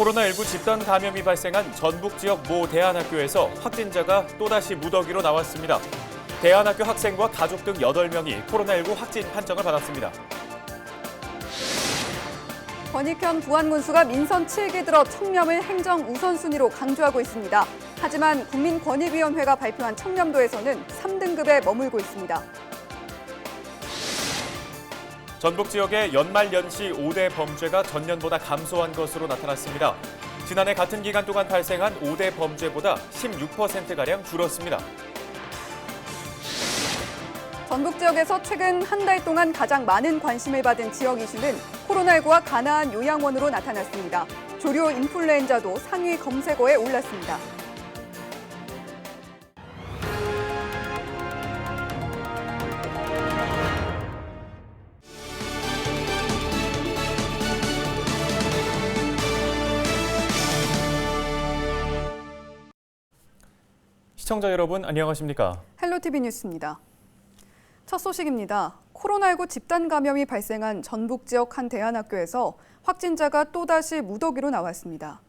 코로나19 집단 감염이 발생한 전북 지역 모 대안학교에서 확진자가 또다시 무더기로 나왔습니다. 대안학교 학생과 가족 등 8명이 코로나19 확진 판정을 받았습니다. 권익현 부안군수가 민선 7기 들어 청렴을 행정 우선순위로 강조하고 있습니다. 하지만 국민권익위원회가 발표한 청렴도에서는 3등급에 머물고 있습니다. 전북 지역의 연말 연시 5대 범죄가 전년보다 감소한 것으로 나타났습니다. 지난해 같은 기간 동안 발생한 5대 범죄보다 16%가량 줄었습니다. 전북 지역에서 최근 한 달 동안 가장 많은 관심을 받은 지역 이슈는 코로나19와 가나안 요양원으로 나타났습니다. 조류 인플루엔자도 상위 검색어에 올랐습니다. 시청자 여러분 안녕하십니까? 헬로티비 뉴스입니다. 첫 소식입니다. 코로나19 집단 감염이 발생한 전북 지역 한 대안학교에서 확진자가 또다시 무더기로 나왔습니다.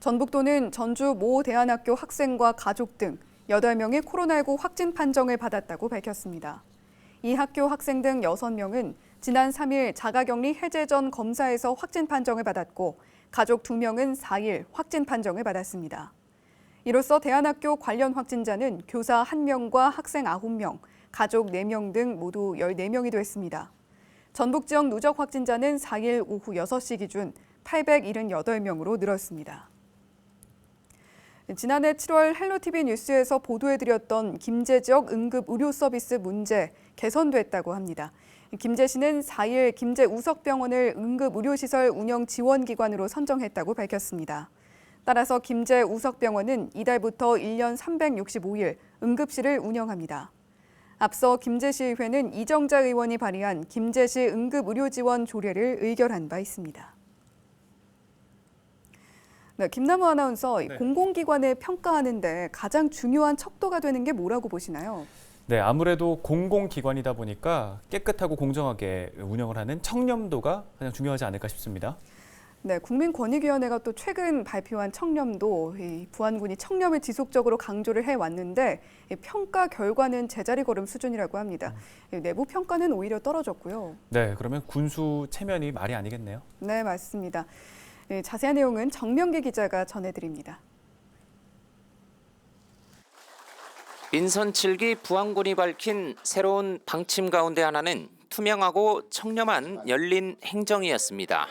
전북도는 전주 모 대안학교 학생과 가족 등 8명이 코로나19 확진 판정을 받았다고 밝혔습니다. 이 학교 학생 등 6명은 지난 3일 자가격리 해제 전 검사에서 확진 판정을 받았고 가족 2명은 4일 확진 판정을 받았습니다. 이로써 대안학교 관련 확진자는 교사 1명과 학생 9명, 가족 4명 등 모두 14명이 됐습니다. 전북 지역 누적 확진자는 4일 오후 6시 기준 878명으로 늘었습니다. 지난해 7월 헬로티비 뉴스에서 보도해드렸던 김제 지역 응급 의료 서비스 문제 개선됐다고 합니다. 김제 시는 4일 김제 우석병원을 응급 의료시설 운영 지원기관으로 선정했다고 밝혔습니다. 따라서 김제 우석병원은 이달부터 1년 365일 응급실을 운영합니다. 앞서 김제시의회는 이정자 의원이 발의한 김제시 응급의료지원 조례를 의결한 바 있습니다. 네, 김남우 아나운서 네. 공공기관을 평가하는데 가장 중요한 척도가 되는 게 뭐라고 보시나요? 네, 아무래도 공공기관이다 보니까 깨끗하고 공정하게 운영을 하는 청렴도가 가장 중요하지 않을까 싶습니다. 네, 국민권익위원회가 또 최근 발표한 청렴도, 이 부안군이 청렴을 지속적으로 강조를 해왔는데 이 평가 결과는 제자리 걸음 수준이라고 합니다. 이 내부 평가는 오히려 떨어졌고요. 네, 그러면 군수 체면이 말이 아니겠네요. 네, 맞습니다. 예, 자세한 내용은 정명기 기자가 전해드립니다. 민선 7기 부안군이 밝힌 새로운 방침 가운데 하나는 투명하고 청렴한 열린 행정이었습니다.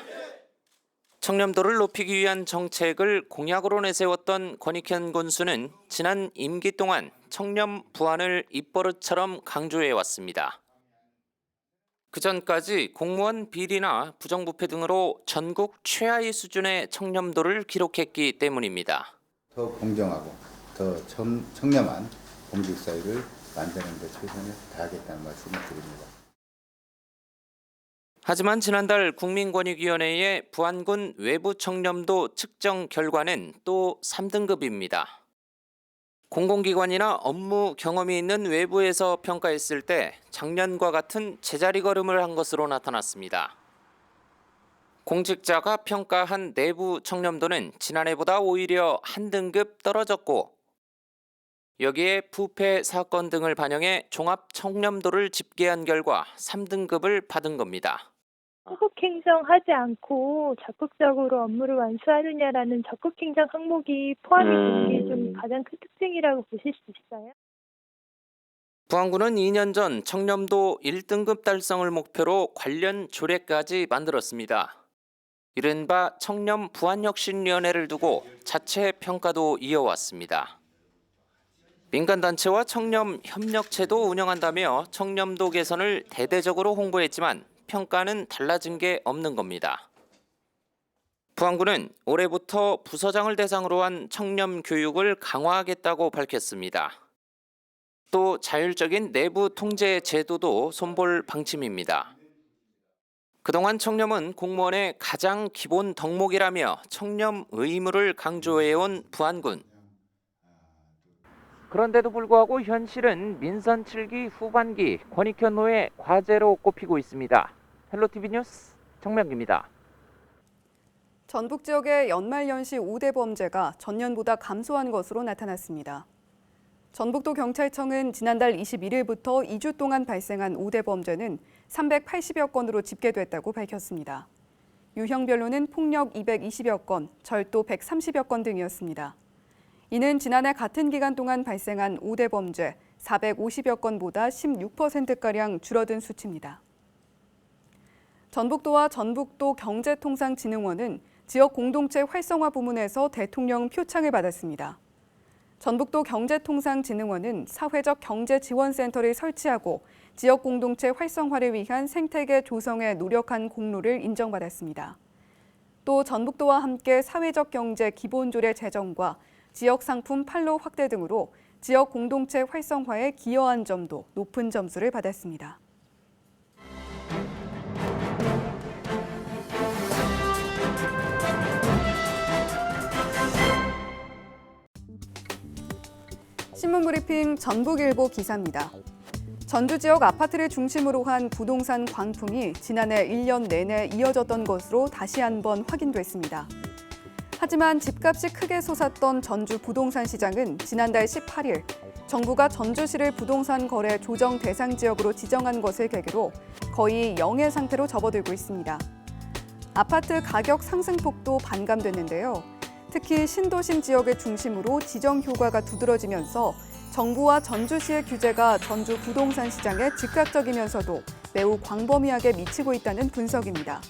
청렴도를 높이기 위한 정책을 공약으로 내세웠던 권익현 군수는 지난 임기 동안 청렴 부안을 입버릇처럼 강조해 왔습니다. 그 전까지 공무원 비리나 부정부패 등으로 전국 최하위 수준의 청렴도를 기록했기 때문입니다. 더 공정하고 더 청, 청렴한 공직 사회를 만드는 데 최선을 다하겠다는 말씀을 드립니다. 하지만 지난달 국민권익위원회의 부안군 외부 청렴도 측정 결과는 또 3등급입니다. 공공기관이나 업무 경험이 있는 외부에서 평가했을 때 작년과 같은 제자리 걸음을 한 것으로 나타났습니다. 공직자가 평가한 내부 청렴도는 지난해보다 오히려 한 등급 떨어졌고 여기에 부패 사건 등을 반영해 종합 청렴도를 집계한 결과 3등급을 받은 겁니다. 후속 행정하지 않고 적극적으로 업무를 완수하느냐라는 적극 행정 항목이 포함이 되는 게좀 가장 큰 특징이라고 보실 수 있어요. 부안군은 2년 전 청렴도 1등급 달성을 목표로 관련 조례까지 만들었습니다. 이른바 청렴 부안혁신위원회를 두고 자체 평가도 이어왔습니다. 민간단체와 청렴 협력체도 운영한다며 청렴도 개선을 대대적으로 홍보했지만 평가는 달라진 게 없는 겁니다. 부안군은 올해부터 부서장을 대상으로 한 청렴 교육을 강화하겠다고 밝혔습니다. 또 자율적인 내부 통제 제도도 손볼 방침입니다. 그동안 청렴은 공무원의 가장 기본 덕목이라며 청렴 의무를 강조해온 부안군. 그런데도 불구하고 현실은 민선 7기 후반기 권익현 노의 과제로 꼽히고 있습니다. 헬로티비 뉴스 정명기입니다. 전북 지역의 연말연시 5대 범죄가 전년보다 감소한 것으로 나타났습니다. 전북도 경찰청은 지난달 21일부터 2주 동안 발생한 5대 범죄는 380여 건으로 집계됐다고 밝혔습니다. 유형별로는 폭력 220여 건, 절도 130여 건 등이었습니다. 이는 지난해 같은 기간 동안 발생한 5대 범죄 450여 건보다 16%가량 줄어든 수치입니다. 전북도와 전북도 경제통상진흥원은 지역 공동체 활성화 부문에서 대통령 표창을 받았습니다. 전북도 경제통상진흥원은 사회적 경제지원센터를 설치하고 지역 공동체 활성화를 위한 생태계 조성에 노력한 공로를 인정받았습니다. 또 전북도와 함께 사회적 경제 기본조례 제정과 지역 상품 판로 확대 등으로 지역 공동체 활성화에 기여한 점도 높은 점수를 받았습니다. 신문 브리핑 전북일보 기사입니다. 전주 지역 아파트를 중심으로 한 부동산 광풍이 지난해 1년 내내 이어졌던 것으로 다시 한번 확인됐습니다. 하지만 집값이 크게 솟았던 전주 부동산 시장은 지난달 18일 정부가 전주시를 부동산 거래 조정 대상 지역으로 지정한 것을 계기로 거의 영해 상태로 접어들고 있습니다. 아파트 가격 상승폭도 반감됐는데요. 특히 신도심 지역을 중심으로 지정 효과가 두드러지면서 정부와 전주시의 규제가 전주 부동산 시장에 즉각적이면서도 매우 광범위하게 미치고 있다는 분석입니다.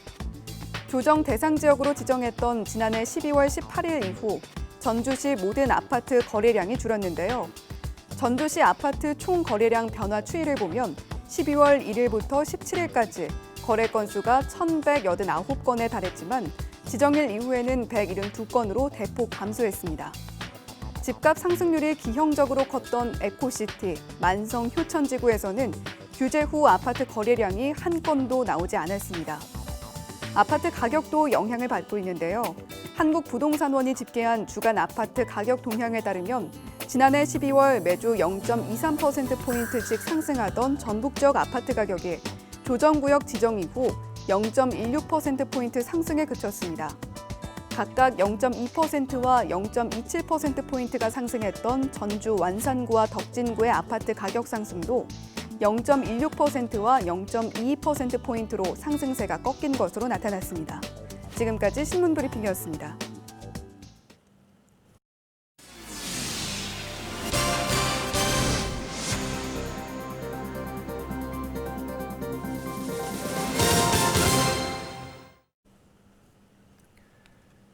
조정 대상 지역으로 지정했던 지난해 12월 18일 이후 전주시 모든 아파트 거래량이 줄었는데요. 전주시 아파트 총 거래량 변화 추이를 보면 12월 1일부터 17일까지 거래 건수가 1,189건에 달했지만 지정일 이후에는 172건으로 대폭 감소했습니다. 집값 상승률이 기형적으로 컸던 에코시티, 만성 효천지구에서는 규제 후 아파트 거래량이 한 건도 나오지 않았습니다. 아파트 가격도 영향을 받고 있는데요. 한국부동산원이 집계한 주간 아파트 가격 동향에 따르면 지난해 12월 매주 0.23%포인트씩 상승하던 전북 지역 아파트 가격이 조정구역 지정 이후 0.16%포인트 상승에 그쳤습니다. 각각 0.2%와 0.27%포인트가 상승했던 전주 완산구와 덕진구의 아파트 가격 상승도 0.16%와 0.22%포인트로 상승세가 꺾인 것으로 나타났습니다. 지금까지 신문 브리핑이었습니다.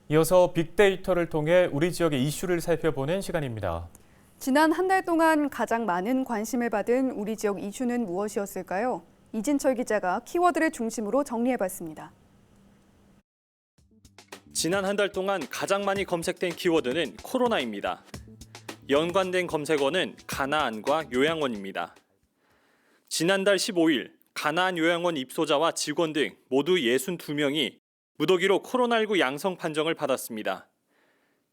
이어서 빅데이터를 통해 우리 지역의 이슈를 살펴보는 시간입니다. 지난 한 달 동안 가장 많은 관심을 받은 우리 지역 이슈는 무엇이었을까요? 이진철 기자가 키워드를 중심으로 정리해봤습니다. 지난 한 달 동안 가장 많이 검색된 키워드는 코로나입니다. 연관된 검색어는 가나안과 요양원입니다. 지난달 15일 가나안 요양원 입소자와 직원 등 모두 62명이 무더기로 코로나19 양성 판정을 받았습니다.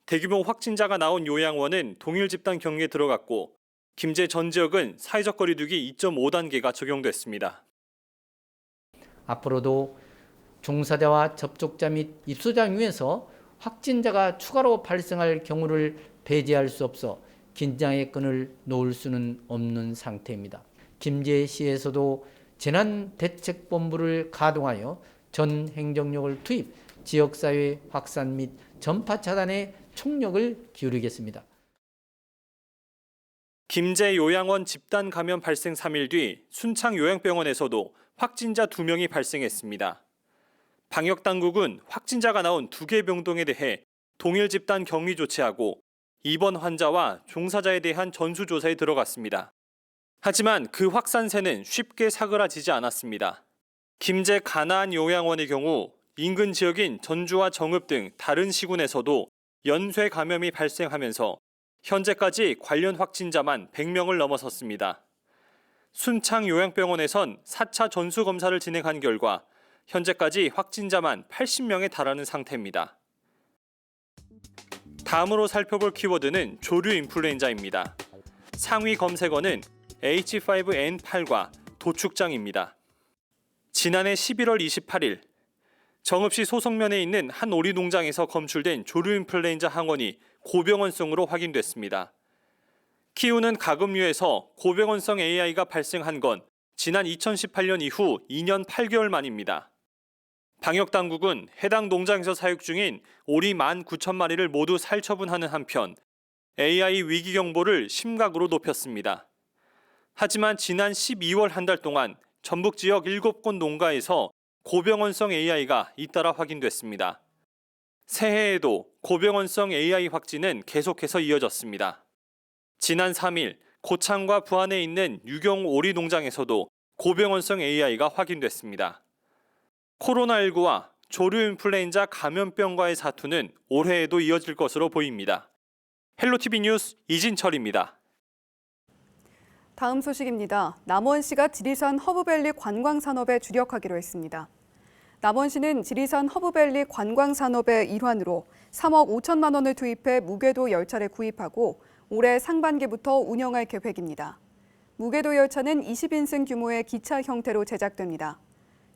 대규모 확진자가 나온 요양원은 동일 집단 격리에 들어갔고 김제 전 지역은 사회적 거리두기 2.5단계가 적용됐습니다. 앞으로도 종사자와 접촉자 및 입소자 중에서 확진자가 추가로 발생할 경우를 배제할 수 없어 긴장의 끈을 놓을 수는 없는 상태입니다. 김제시에서도 재난대책본부를 가동하여 전 행정력을 투입, 지역사회 확산 및 전파 차단에 총력을 기울이겠습니다. 김제 요양원 집단 감염 발생 3일 뒤 순창 요양병원에서도 확진자 2명이 발생했습니다. 방역 당국은 확진자가 나온 두 개 병동에 대해 동일 집단 격리 조치하고 입원 환자와 종사자에 대한 전수 조사에 들어갔습니다. 하지만 그 확산세는 쉽게 사그라지지 않았습니다. 김제 가나안 요양원의 경우 인근 지역인 전주와 정읍 등 다른 시군에서도 연쇄 감염이 발생하면서 현재까지 관련 확진자만 100명을 넘어섰습니다. 순창 요양병원에선 4차 전수 검사를 진행한 결과 현재까지 확진자만 80명에 달하는 상태입니다. 다음으로 살펴볼 키워드는 조류 인플루엔자입니다. 상위 검색어는 H5N8과 도축장입니다. 지난해 11월 28일 정읍시 소성면에 있는 한 오리 농장에서 검출된 조류 인플루엔자 항원이 고병원성으로 확인됐습니다. 키우는 가금류에서 고병원성 AI가 발생한 건 지난 2018년 이후 2년 8개월 만입니다. 방역 당국은 해당 농장에서 사육 중인 오리 1만 9천 마리를 모두 살처분하는 한편 AI 위기 경보를 심각으로 높였습니다. 하지만 지난 12월 한 달 동안 전북 지역 7곳 농가에서 고병원성 AI가 잇따라 확인됐습니다. 새해에도 고병원성 AI 확진은 계속해서 이어졌습니다. 지난 3일 고창과 부안에 있는 유경 오리 농장에서도 고병원성 AI가 확인됐습니다. 코로나19와 조류 인플루엔자 감염병과의 사투는 올해에도 이어질 것으로 보입니다. 헬로티비 뉴스 이진철입니다. 다음 소식입니다. 남원시가 지리산 허브밸리 관광 산업에 주력하기로 했습니다. 남원시는 지리산 허브밸리 관광 산업의 일환으로 3억 5천만 원을 투입해 무궤도 열차를 구입하고 올해 상반기부터 운영할 계획입니다. 무궤도 열차는 20인승 규모의 기차 형태로 제작됩니다.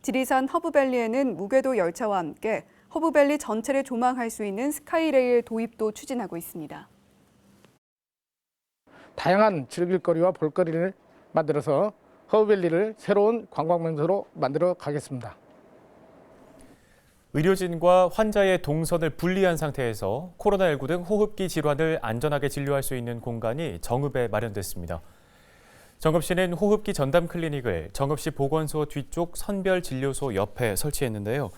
지리산 허브밸리에는 무궤도 열차와 함께 허브밸리 전체를 조망할 수 있는 스카이레일 도입도 추진하고 있습니다. 다양한 즐길거리와 볼거리를 만들어서 허브밸리를 새로운 관광 명소로 만들어 가겠습니다. 의료진과 환자의 동선을 분리한 상태에서 코로나19 등 호흡기 질환을 안전하게 진료할 수 있는 공간이 정읍에 마련됐습니다. 정읍시는 호흡기 전담 클리닉을 정읍시 보건소 뒤쪽 선별진료소 옆에 설치했는데요.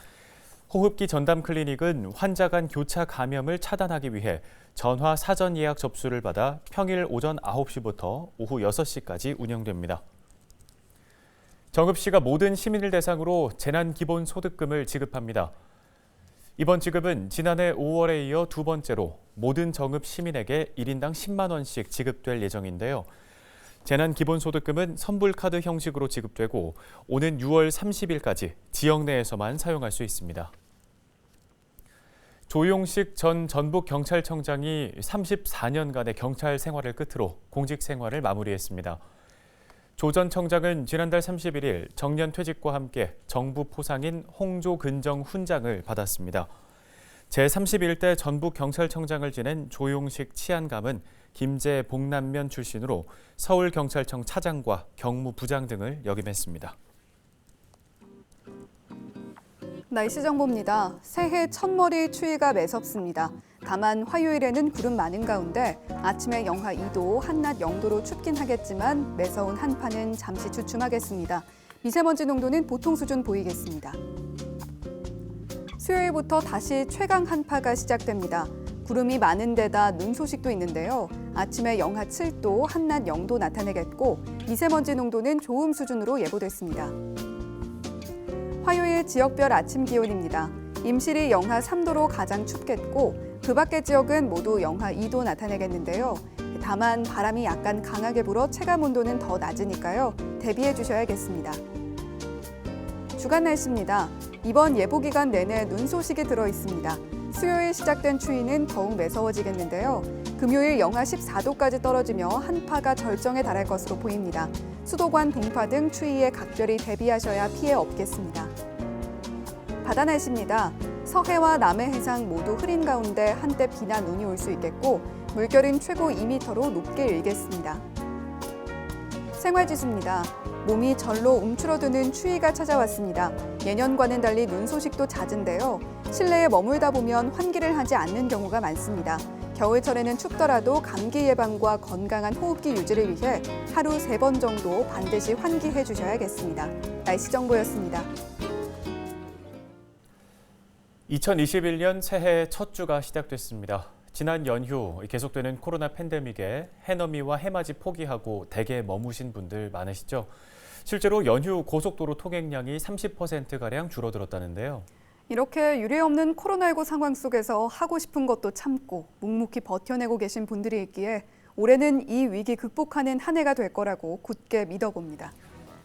호흡기 전담 클리닉은 환자 간 교차 감염을 차단하기 위해 전화 사전 예약 접수를 받아 평일 오전 9시부터 오후 6시까지 운영됩니다. 정읍시가 모든 시민을 대상으로 재난기본소득금을 지급합니다. 이번 지급은 지난해 5월에 이어 두 번째로 모든 정읍 시민에게 1인당 10만 원씩 지급될 예정인데요. 재난기본소득금은 선불카드 형식으로 지급되고 오는 6월 30일까지 지역 내에서만 사용할 수 있습니다. 조용식 전 전북 경찰청장이 34년간의 경찰 생활을 끝으로 공직 생활을 마무리했습니다. 조 전 청장은 지난달 31일 정년 퇴직과 함께 정부 포상인 홍조 근정 훈장을 받았습니다. 제31대 전북 경찰청장을 지낸 조용식 치안감은 김제 봉남면 출신으로 서울경찰청 차장과 경무부장 등을 역임했습니다. 날씨 정보입니다. 새해 첫머리 추위가 매섭습니다. 다만 화요일에는 구름 많은 가운데 아침에 영하 2도, 한낮 0도로 춥긴 하겠지만 매서운 한파는 잠시 주춤하겠습니다. 미세먼지 농도는 보통 수준 보이겠습니다. 수요일부터 다시 최강 한파가 시작됩니다. 구름이 많은 데다 눈 소식도 있는데요. 아침에 영하 7도, 한낮 0도 나타내겠고 미세먼지 농도는 좋음 수준으로 예보됐습니다. 화요일 지역별 아침 기온입니다. 임실이 영하 3도로 가장 춥겠고 그 밖의 지역은 모두 영하 2도 나타내겠는데요. 다만 바람이 약간 강하게 불어 체감 온도는 더 낮으니까요. 대비해 주셔야겠습니다. 주간 날씨입니다. 이번 예보 기간 내내 눈 소식이 들어 있습니다. 수요일 시작된 추위는 더욱 매서워지겠는데요. 금요일 영하 14도까지 떨어지며 한파가 절정에 달할 것으로 보입니다. 수도관 동파 등 추위에 각별히 대비하셔야 피해 없겠습니다. 바다 날씨입니다. 서해와 남해 해상 모두 흐린 가운데 한때 비나 눈이 올 수 있겠고 물결은 최고 2m로 높게 일겠습니다. 생활지수입니다. 몸이 절로 움츠러드는 추위가 찾아왔습니다. 예년과는 달리 눈 소식도 잦은데요. 실내에 머물다 보면 환기를 하지 않는 경우가 많습니다. 겨울철에는 춥더라도 감기 예방과 건강한 호흡기 유지를 위해 하루 세 번 정도 반드시 환기해 주셔야겠습니다. 날씨 정보였습니다. 2021년 새해 첫 주가 시작됐습니다. 지난 연휴 계속되는 코로나 팬데믹에 해넘이와 해맞이 포기하고 댁에 머무신 분들 많으시죠? 실제로 연휴 고속도로 통행량이 30%가량 줄어들었다는데요. 이렇게 유례없는 코로나19 상황 속에서 하고 싶은 것도 참고 묵묵히 버텨내고 계신 분들이 있기에 올해는 이 위기 극복하는 한 해가 될 거라고 굳게 믿어봅니다.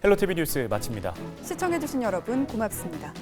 헬로티비 뉴스 마칩니다. 시청해주신 여러분 고맙습니다.